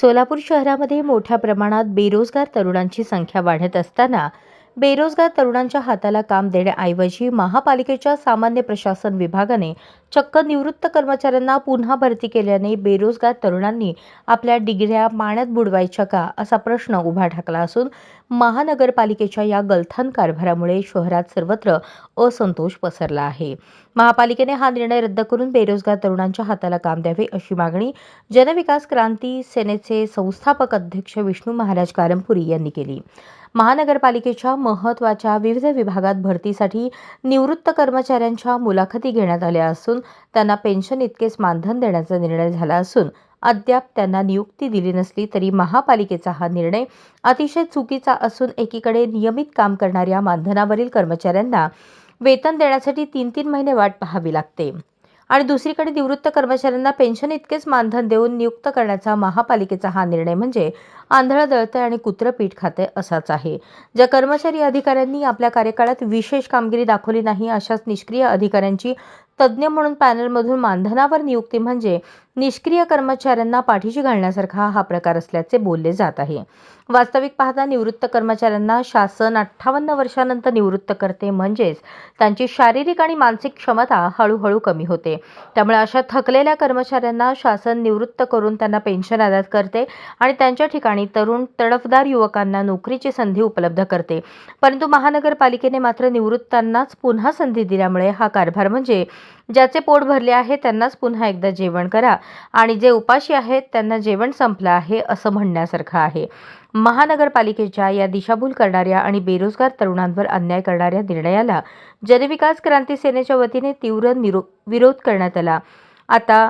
सोलापूर शहरामध्ये मोठ्या प्रमाणात बेरोजगार तरुणांची संख्या वाढत असताना बेरोजगार तरुणांच्या हाताला काम देण्याऐवजी महापालिकेच्या सामान्य प्रशासन विभागाने चक्क निवृत्त कर्मचाऱ्यांना पुन्हा भरती केल्याने बेरोजगार तरुणांनी आपल्या डिग्र्या पाण्यात बुडवायच्या का असा प्रश्न उभा ठाकला असून महानगरपालिकेच्या या गलथान कारभारामुळे शहरात सर्वत्र असंतोष पसरला आहे. महापालिकेने हा निर्णय रद्द करून बेरोजगार तरुणांच्या हाताला काम द्यावे अशी मागणी जनविकास क्रांती सेनेचे संस्थापक अध्यक्ष विष्णू महाराज कारंपुरी यांनी केली. महानगरपालिकेच्या महत्त्वाच्या विविध विभागात भरतीसाठी निवृत्त कर्मचाऱ्यांच्या मुलाखती घेण्यात आल्या असून त्यांना पेन्शन इतकेच मानधन देण्याचा निर्णय झाला असून अद्याप त्यांना नियुक्ती दिली नसली तरी महापालिकेचा हा निर्णय अतिशय चुकीचा असून एकीकडे नियमित काम करणाऱ्या मानधनावरील कर्मचाऱ्यांना वेतन देण्यासाठी तीन तीन महिने वाट पाहावी लागते. आणि दुसरीकडे निवृत्त कर्मचाऱ्यांना पेन्शन इतकेच मानधन देऊन नियुक्त करण्याचा महापालिकेचा हा निर्णय म्हणजे आंधळं दळतंय आणि कुत्रपीठ खाते असाच आहे. ज्या कर्मचारी अधिकाऱ्यांनी आपल्या कार्यकाळात विशेष कामगिरी दाखवली नाही अशाच निष्क्रिय अधिकाऱ्यांची तज्ज्ञ म्हणून पॅनलमधून मानधनावर नियुक्ती म्हणजे निष्क्रिय कर्मचाऱ्यांना पाठीशी घालण्यासारखा हा प्रकार असल्याचे बोलले जात आहे. वास्तविक पाहता निवृत्त कर्मचाऱ्यांना शासन अठ्ठावन्न वर्षानंतर निवृत्त करते म्हणजेच त्यांची शारीरिक आणि मानसिक क्षमता हळूहळू कमी होते. त्यामुळे अशा थकलेल्या कर्मचाऱ्यांना शासन निवृत्त करून त्यांना पेन्शन आदात करते आणि त्यांच्या ठिकाणी तरुण तडफदार युवकांना नोकरीची संधी उपलब्ध करते. परंतु महानगरपालिकेने मात्र निवृत्तांनाच पुन्हा संधी दिल्यामुळे हा कारभार म्हणजे ज्याचे पोट भरले आहे त्यांनाच पुन्हा एकदा जेवण करा. आणि जे उपाशी आहेत त्यांना जेवण संपलं आहे असं म्हणण्यासारखं आहे. महानगरपालिकेच्या या दिशाभूल करणाऱ्या आणि बेरोजगार तरुणांवर अन्याय करणाऱ्या निर्णयाला जनविकास क्रांती सेनेच्या वतीने तीव्र निरो विरोध करण्यात आला. आता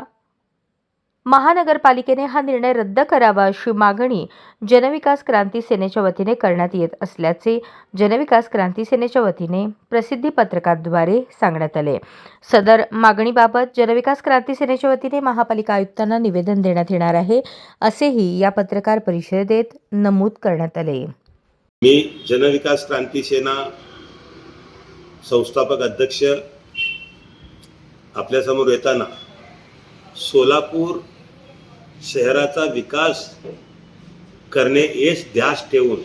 महानगरपालिकेने हा निर्णय रद्द करावा अशी मागणी जनविकास क्रांती सेनेच्या वतीने करण्यात येत असल्याचे जनविकास क्रांती सेनेच्या वतीने प्रसिद्धी पत्रकाद्वारे सांगण्यात आले. सदर मागणीबाबत जनविकास क्रांती सेनेच्या वतीने महापालिका आयुक्तांना निवेदन देण्यात येणार आहे असेही या पत्रकार परिषदेत नमूद करण्यात आले. मी जनविकास क्रांती सेना संस्थापक अध्यक्ष आपल्यासमोर येताना सोलापूर शहराचा विकास करणे हेच ध्यास ठेवून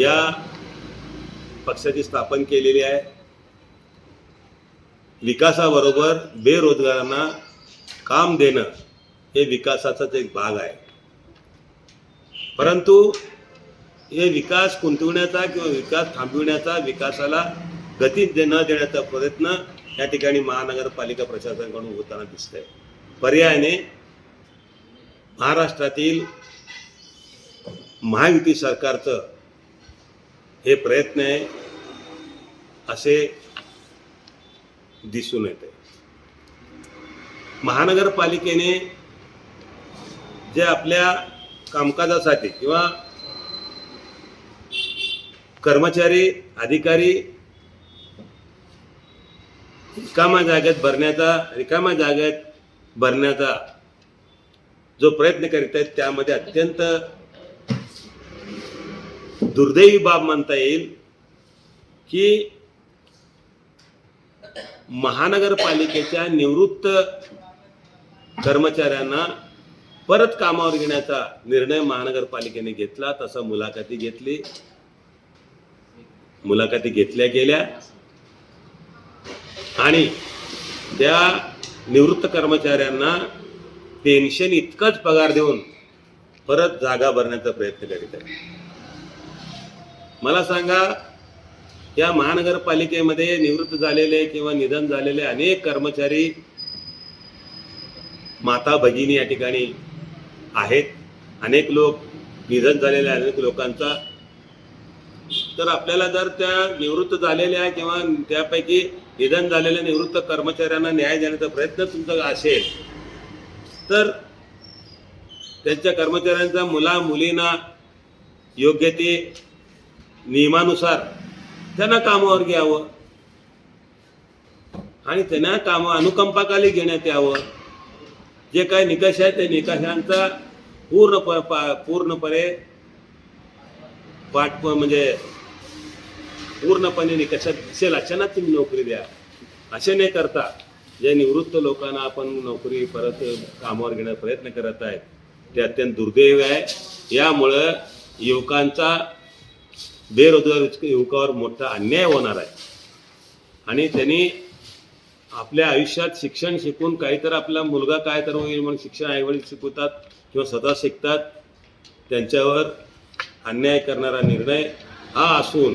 या पक्षाची स्थापन केलेली आहे. विकासाबरोबर बेरोजगारांना काम देणं हे विकासाचाच एक भाग आहे. परंतु हे विकास कुंतवण्याचा किंवा विकास थांबविण्याचा विकासाला गती दे न देण्याचा प्रयत्न या ठिकाणी महानगरपालिका प्रशासनाकडून होताना दिसतंय. पर्यायाने महाराष्ट्रातील महायुती सरकारचं हे प्रयत्न आहे असे दिसून येते. महानगरपालिकेने जे आपल्या कामकाजासाठी किंवा कर्मचारी अधिकारी रिकाम्या जागेत भरण्याचा रिकाम्या जागेत भरण्याचा जो प्रयत्न करीत आहेत त्यामध्ये अत्यंत दुर्दैवी बाब म्हणता येईल की महानगरपालिकेच्या निवृत्त कर्मचाऱ्यांना परत कामावर घेण्याचा निर्णय महानगरपालिकेने घेतला तसा मुलाखती घेतली. मुलाखती घेतल्या गेल्या. आणि त्या निवृत्त कर्मचाऱ्यांना पेन्शन इतकाच पगार देऊन परत जागा भरण्याचा प्रयत्न करीत आहे. मला सांगा या महानगरपालिकेमध्ये निवृत्त झालेले किंवा निधन झालेले अनेक कर्मचारी माता भगिनी या ठिकाणी आहेत. अनेक लोक निधन झालेल्या अनेक लोकांचा. तर आपल्याला जर त्या निवृत्त झालेल्या किंवा त्यापैकी निधन झालेल्या निवृत्त कर्मचाऱ्यांना न्याय देण्याचा प्रयत्न तुमचा असेल तर त्यांच्या कर्मचाऱ्यांचा मुला मुलींना योग्य ते नियमानुसार त्यांना कामावर घ्यावं आणि त्यांना काम अनुकंपाखाली घेण्यात यावं. जे काही निकष आहे ते निकषांचा पूर्ण प पूर्णपणे पाठ म्हणजे पूर्णपणे निकषात दिसेल अचानक तुम्ही नोकरी द्या. असे नाही करता जे निवृत्त लोकांना आपण नोकरी परत कामावर घेण्याचा प्रयत्न करत आहेत ते अत्यंत दुर्दैव आहे. यामुळं युवकांचा बेरोजगार युवकावर मोठा अन्याय होणार आहे. आणि त्यांनी आपल्या आयुष्यात शिक्षण शिकून काहीतरी आपला मुलगा काय तर होईल म्हणून शिक्षण आईवडील शिकवतात किंवा स्वतः शिकतात त्यांच्यावर अन्याय करणारा निर्णय हा असून